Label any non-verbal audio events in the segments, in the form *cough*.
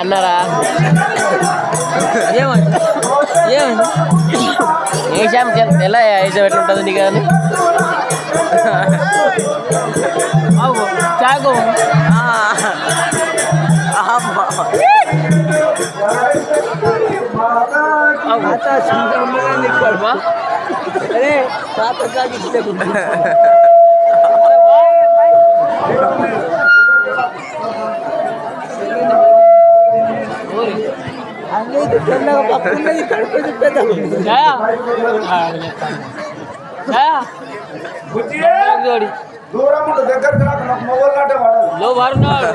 అన్నారా? ఏమండి? ఏమండి? ఏ షాంపు తెల్ల ఐదు ఎట్లుంటుంది కానీ అరే తాత జోడి దూరం ఉండు దగ్గరికి రాకు నాకు మొగలు అంటే వాడాలి లో వారున్నాడు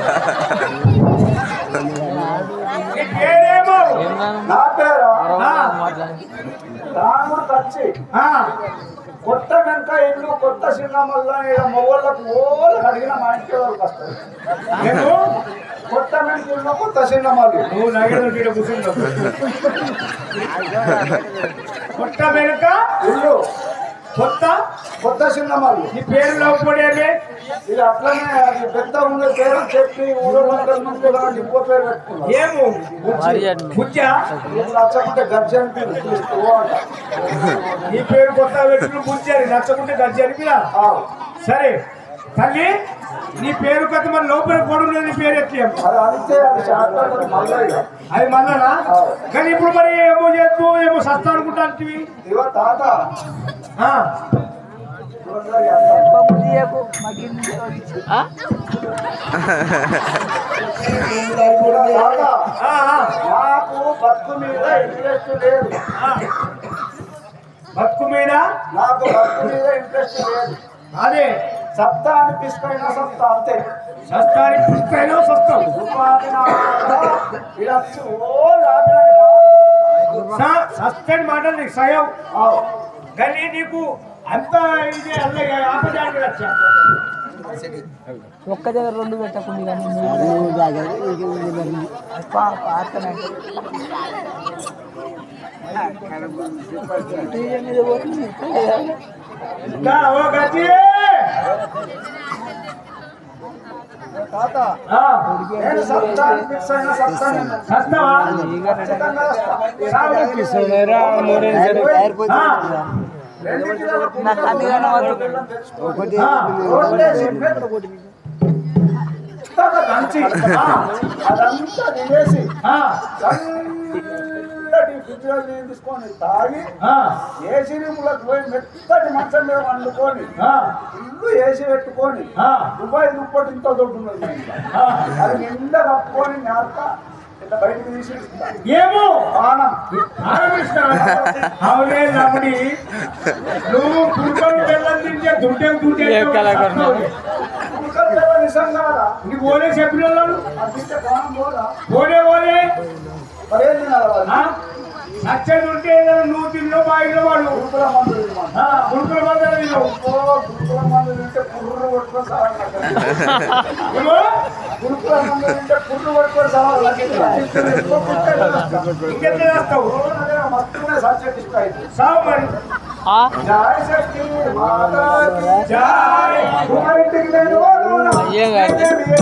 నీ పేరేమో నా పేరు రాముడు కొత్త వెనక ఇల్లు కొత్త సినిమాల్లో మొగోళ్ళకు ఓళ్ళకి అడిగిన మా ఇంటి వరకు వస్తారు. నేను కొత్త వెనక ఇల్లు కొత్త సినిమాలు. నువ్వు నగర కూర్చుంటావు. కొత్త వెనక ఇల్లు. కొత్త సినిమాలు. ఈ పేరు నవ్వుకోడేమే ఇది అట్లనే అది పెద్ద ఉండే పేరు చెప్పి ఇంకో పేరు పెట్టుకున్నాం ఏమో? నచ్చకుంటే అంట. ఈ పేరు కొత్త పెట్టుకుని బుజ్జి అని నచ్చకుంటే పిలా? సరే. తల్లి నీ పేరు కొత్త మన లోపల పొడుగు నీ పేరు ఎత్తి అది అంతే అది శాతం మల్లయ్య అది మల్లనా? కానీ ఇప్పుడు మరి ఏమో చేస్తూ ఏమో సస్తా అనుకుంటా తాత. నాకు బతుకు మీద ఇంట్రెస్ట్ లేదు. బతుకు మీద నాకు బతుకు మీద ఇంట్రెస్ట్ లేదు. అదే సత్తా అనిపిస్తైనా సత్తా అంతే. సత్తా అనిపిస్తైనా సత్తా సస్పెండ్ మాటలు నీకు సయం కానీ నీకు అంత ఇది అల్లగా ఆపడానికి వచ్చా? ఒక్క దగ్గర రెండు పెట్టకుండా. సత్తావా? నాకు అన్ని కనవద్దు. దంచి, అదంతా తినేసి చల్లటి తీసుకొని తాగి ఏసీ రూములకు పోయి మెత్తటి మంచం మీద వండుకొని ఇల్లు ఏసీ పెట్టుకొని దుబాయ్ దుప్పటి ఇంత దొడ్డున్నది. అది నిండా కప్పుకొని నేర్ప ఏమో? ఆనం అవునే నమ్ముడి నువ్వు కుడుకొని బెల్లం తింటే దుడ్డే దుడ్డే. నిజంగా నీకు ఓలే చెప్పిన వాళ్ళు. ఓలే ఓలే. నచ్చని ఉంటే ఏదైనా నువ్వు తిన్నో బాయిలో వాడు గురుకుల మందులు గురుకుల తింటే పుర్రు కొట్టుకొని సావాలి గురుకుల మందులు తింటే పుర్రు కొట్టుకొని సావాలి ఇంకెట్లా చేస్తావు మస్తునే సబ్జెక్ట్ ఇష్టం సావు మరి జయ శక్తి మాతాకి జయ కుమారింటికి నేను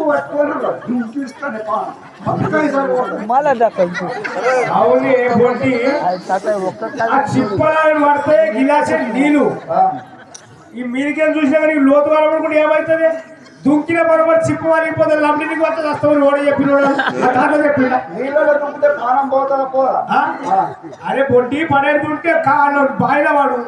ఓలు సరే చిప్ప ముక్కు పట్టుకొని ఇంకిస్తానే మళ్ళా దక్కదు అవును ఏ బొట్టి ఒక్క ఆ చిప్పలను పడితే గిలాసే నీళ్ళు ఈ మీరికేం చూసినా కానీ లోతు కలపడుకుంటే ఏమవుతుంది దుంకిన బరోబర్ చిప్పు వాలిపోతే లంబడికి వస్తే వస్తామని ఓడి చెప్పినోడు. చెప్పిన. నీళ్ళలో దుంపితే ప్రాణం పోతుందా పోదా ఆ? అరే బొడ్డి పడేస్తుంటే కాను బాయిల వాడు.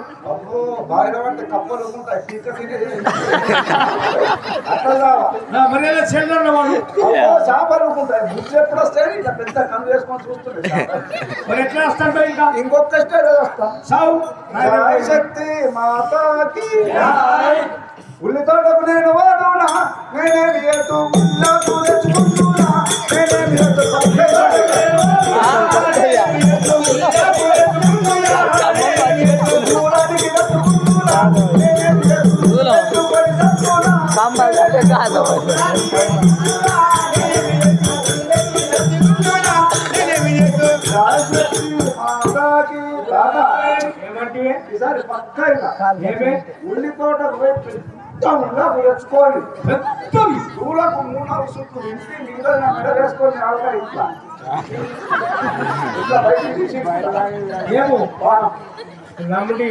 మర్యాద చెల్లన్న వాడు. చేపలు ఉంటాయి బుద్ధి ఎప్పుడు వస్తాయి ఇట్లా పెద్ద కన్ను వేసుకొని చూస్తుంది. మరి ఎట్లా వస్తాడో ఇంకా? ఇంకొక స్టేజ్ వస్తా. సావు శక్తి మాతాకి నేను వాడునా నేనేమి ఎత్తు ఉల్లకు తెచ్చుకుంటున్నా నేనేమి ఎత్తు దూరానికి కట్టుకుంటున్నా నేనేమి ఎత్తు ఎత్తుకొని తప్పునా సాంబార్ అంటే కాదు రాజశక్తి మాతాకి దాదా ఏమంటే ఈసారి పక్క ఏమే ఉల్లి తోట పోయి పెద్ద. పూలకు మూడు నాలుగు చుట్టూ ఇంటి నా మెడ వేసుకొని ఆవిడ ఇట్లా ఇట్లా బయటికి తీసి ఇట్లా. ఏమో వా. నమ్ముడి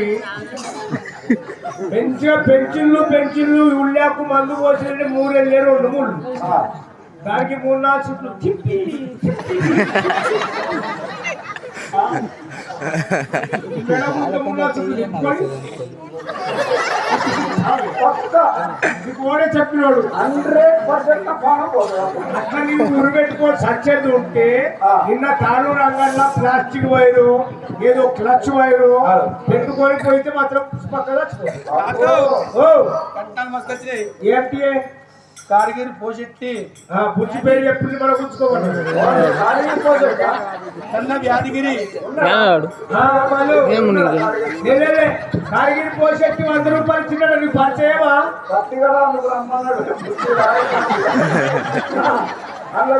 పెంచే పెంచిళ్ళు పెంచిళ్ళు ఉళ్ళాకు మందు పోసినట్టు మూడేళ్ళే రెండు మూడు. దానికి మూడు నాలుగు చుట్లు తిప్పి తిప్పి. *laughs* మెడ ముందు నాలుగు చుట్లు తిప్పుకొని ఓడే చెప్పినాడు. హండ్రెడ్ పర్సెంట్ అట్లా నీవు ఉరిపెట్టుకొని సచ్చేది ఉంటే. నిన్న తాను రంగంలో ప్లాస్టిక్ వైరు ఏదో క్లచ్ వైరు. పెట్టుకొని పోయితే మాత్రం పక్కగా ఏంటి? కారిగిరి పోషెట్టి బుజ్జి పేరు చెప్పింది మనం ఉంచుకోవాలి కన్న వ్యాధిగిరి నేనే కారిగిరి పోషెట్టి వంద రూపాయలు చిన్న నీకు పరిచయమా? *laughs* అందులో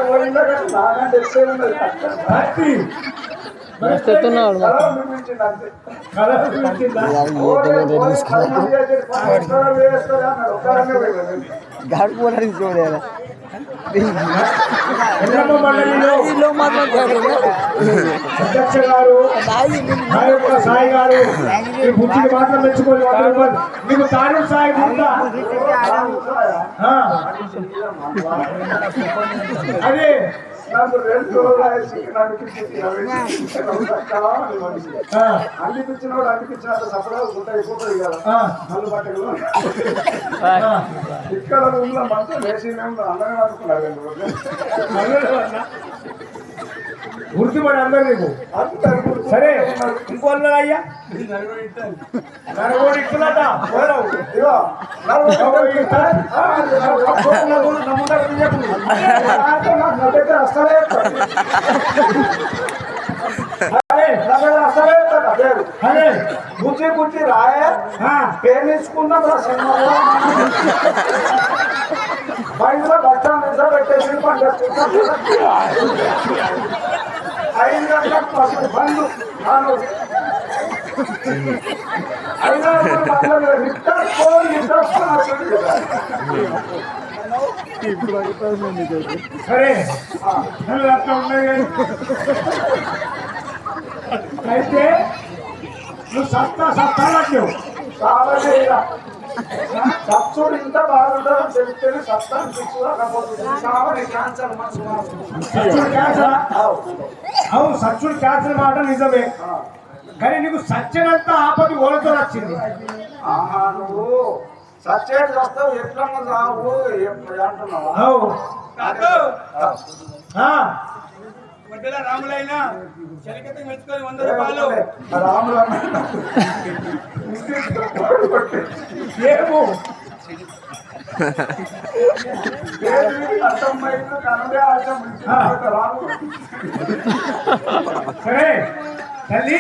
*laughs* मस्त तो ना और यार ये तो मेरे रिस्क है घर को रिस्क हो रहा है అధ్యక్ష గారు నా యొక్క సాయి గారు ఈ బుద్ధిని మాత్రం మెచ్చుకోవాలి తాను సాయి ఉందా. అదే నాకు రెండు రోజులు. ఆ, అనిపించినోడు అనిపించినంత సపడా గుట్ట అయిపోతుంది కదా మళ్ళీ ఆ. ఇక్కడ లో మొత్తం వేసి అందరం అనుకున్నారు. గుర్తుపడి అందరు నీకు? సరే ఇంకో అయ్యా? నరగోడు ఇస్తున్నట దగ్గర అసలే బుజ్జి బుజ్జి రాయే ఆ, పేర్చుకుందాం రా సినిమాలో బయట బట్ట మీద పెట్టేసి పండుకుంటాం ఐదు గంటలకు పసుపు బంధు కాను అయినా కూడా రిటర్ ఫోన్ రిటర్ సరే అలా అట్లా ఉన్నాయి కానీ. అయితే నువ్వు సత్తా సత్తా నాకు సత్సుడు ఇంత బాగుంటుందని తెలిస్తేనే క్యాన్సర్ అవును మాట నిజమే. కానీ నీకు సత్యనంత ఆపది ఓలతో వచ్చింది. నువ్వు సచ్చేది వస్తావు ఎట్లన్నా రావు అంటున్నావా? వడ్డల రాములైన చలికత మెచ్చుకొని వంద రాములు ఏమో సరే తల్లి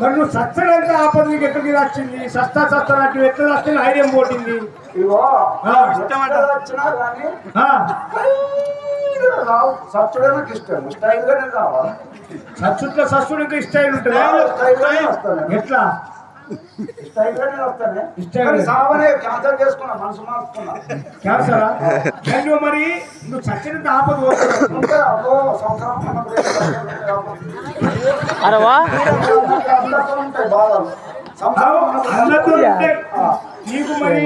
నువ్వు సత్సనంత ఆపద నీకు ఎక్కడికి వచ్చింది సస్తా సస్తా నాకు ఎట్లా వస్తే ఐడియం పోటింది. ఇష్టం వచ్చినా కానీ ఆ, రావు సచ్చుడే నాకు ఇష్టం. స్టైల్ గానే రావాలి సచ్చుట్లో సస్సుడు ఇంకా స్టైల్ ఉంటుందా వస్తాను. ఎట్లా? స్టైల్ గానే వస్తానే సావనే క్యాన్సర్ చేసుకున్నా మనసు మార్చుకున్నా క్యాన్సరా మరి నువ్వు సచ్చినంత ఆపద. పోతున్నావు. ఉంటే అబ్బో సంవత్సరం మనం అరే వా ఉంటాయి బాధలు. సంవత్సరం అందరితో ఉంటే నీకు మరి